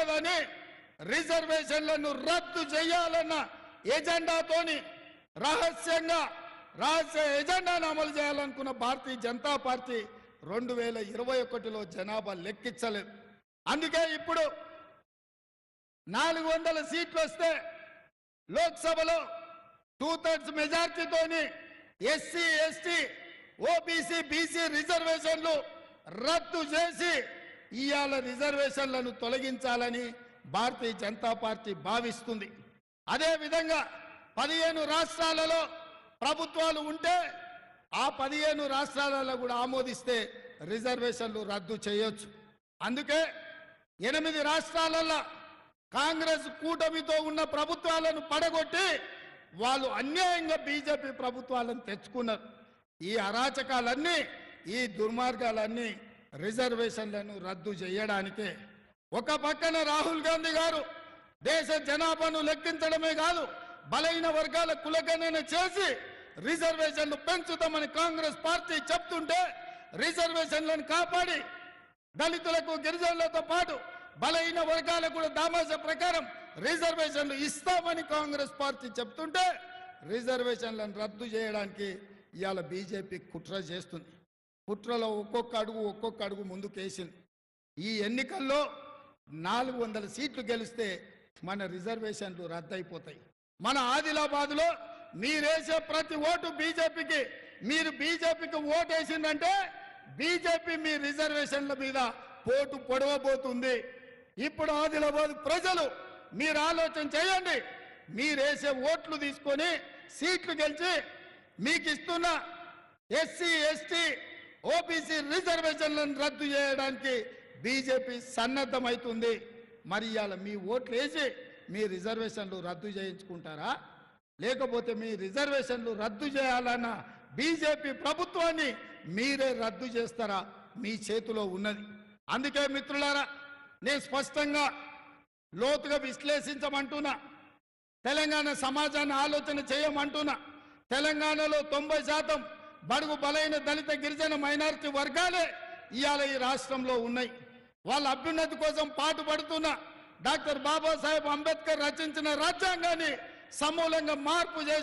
ఉండదని రిజర్వేషన్లను రద్దు చేయాలన్న ఎజెండాతోని రహస్యంగా రహస్య ఎజెండాను అమలు చేయాలనుకున్న భారతీయ జనతా పార్టీ రెండు వేల ఇరవై ఒకటిలో జనాభా లెక్కించలేదు. అందుకే ఇప్పుడు నాలుగు వందల సీట్లు వస్తే లోక్సభలో టూ థర్డ్స్ మెజార్టీతోని ఎస్సీ ఎస్టీ ఓబీసీ బీసీ రిజర్వేషన్లు రద్దు చేసి ఇవాళ రిజర్వేషన్లను తొలగించాలని భారతీయ జనతా పార్టీ భావిస్తుంది. అదే విధంగా పదిహేను రాష్ట్రాలలో ప్రభుత్వాలు ఉంటే ఆ పదిహేను రాష్ట్రాలలో కూడా ఆమోదిస్తే రిజర్వేషన్లు రద్దు చేయొచ్చు. అందుకే ఎనిమిది రాష్ట్రాలలో కాంగ్రెస్ కూటమితో ఉన్న ప్రభుత్వాలను పడగొట్టి వాళ్ళు అన్యాయంగా బీజేపీ ప్రభుత్వాలను తెచ్చుకున్నారు. ఈ అరాచకాలన్నీ ఈ దుర్మార్గాలన్నీ రిజర్వేషన్లను రద్దు చేయడానికే. ఒక పక్కన రాహుల్ గాంధీ గారు దేశ జనాభాను లెక్కించడమే కాదు బలైన వర్గాల కులగణన చేసి రిజర్వేషన్లు పెంచుతామని కాంగ్రెస్ పార్టీ చెప్తుంటే రిజర్వేషన్లను కాపాడి దళితులకు గిరిజనులతో పాటు బలహీన వర్గాలకు కూడా దామాస ప్రకారం రిజర్వేషన్లు ఇస్తామని కాంగ్రెస్ పార్టీ చెప్తుంటే రిజర్వేషన్లను రద్దు చేయడానికి ఇవాళ బీజేపీ కుట్ర చేస్తుంది. కుట్రలో ఒక్కొక్క అడుగు ఒక్కొక్క అడుగు ముందుకేసింది. ఈ ఎన్నికల్లో నాలుగు వందల సీట్లు గెలిస్తే మన రిజర్వేషన్లు రద్దయిపోతాయి. మన ఆదిలాబాద్లో మీరేసే ప్రతి ఓటు బీజేపీకి మీరు బీజేపీకి ఓటు వేసిందంటే బీజేపీ మీ రిజర్వేషన్ల మీద పోటు పొడవబోతుంది. ఇప్పుడు ఆదిలాబాద్ ప్రజలు మీరు ఆలోచన చేయండి. మీరేసే ఓట్లు తీసుకొని సీట్లు గెలిచి మీకు ఇస్తున్న ఎస్సీ ఎస్టీ ఓబీసీ రిజర్వేషన్లను రద్దు చేయడానికి బీజేపీ సన్నద్ధమవుతుంది మరి ఇవాళ మీ ఓట్లు వేసి మీ రిజర్వేషన్లు రద్దు చేయించుకుంటారా? లేకపోతే మీ రిజర్వేషన్లు రద్దు చేయాలన్న బీజేపీ ప్రభుత్వాన్ని మీరే రద్దు చేస్తారా? మీ చేతిలో ఉన్నది. అందుకే మిత్రులారా నేను స్పష్టంగా లోతుగా విశ్లేషించమంటున్నా. తెలంగాణ సమాజాన్ని ఆలోచన చేయమంటున్నా. తెలంగాణలో తొంభై శాతం బడుగు బలైన దళిత గిరిజన మైనారిటీ వర్గాలే ఇవాళ ఈ రాష్ట్రంలో ఉన్నాయి. వాళ్ళ అభ్యున్నతి కోసం పాటుపడుతున్న డాక్టర్ బాబాసాహెబ్ అంబేద్కర్ రచించిన రాజ్యాంగాన్ని సమూలంగా మార్పు చేసి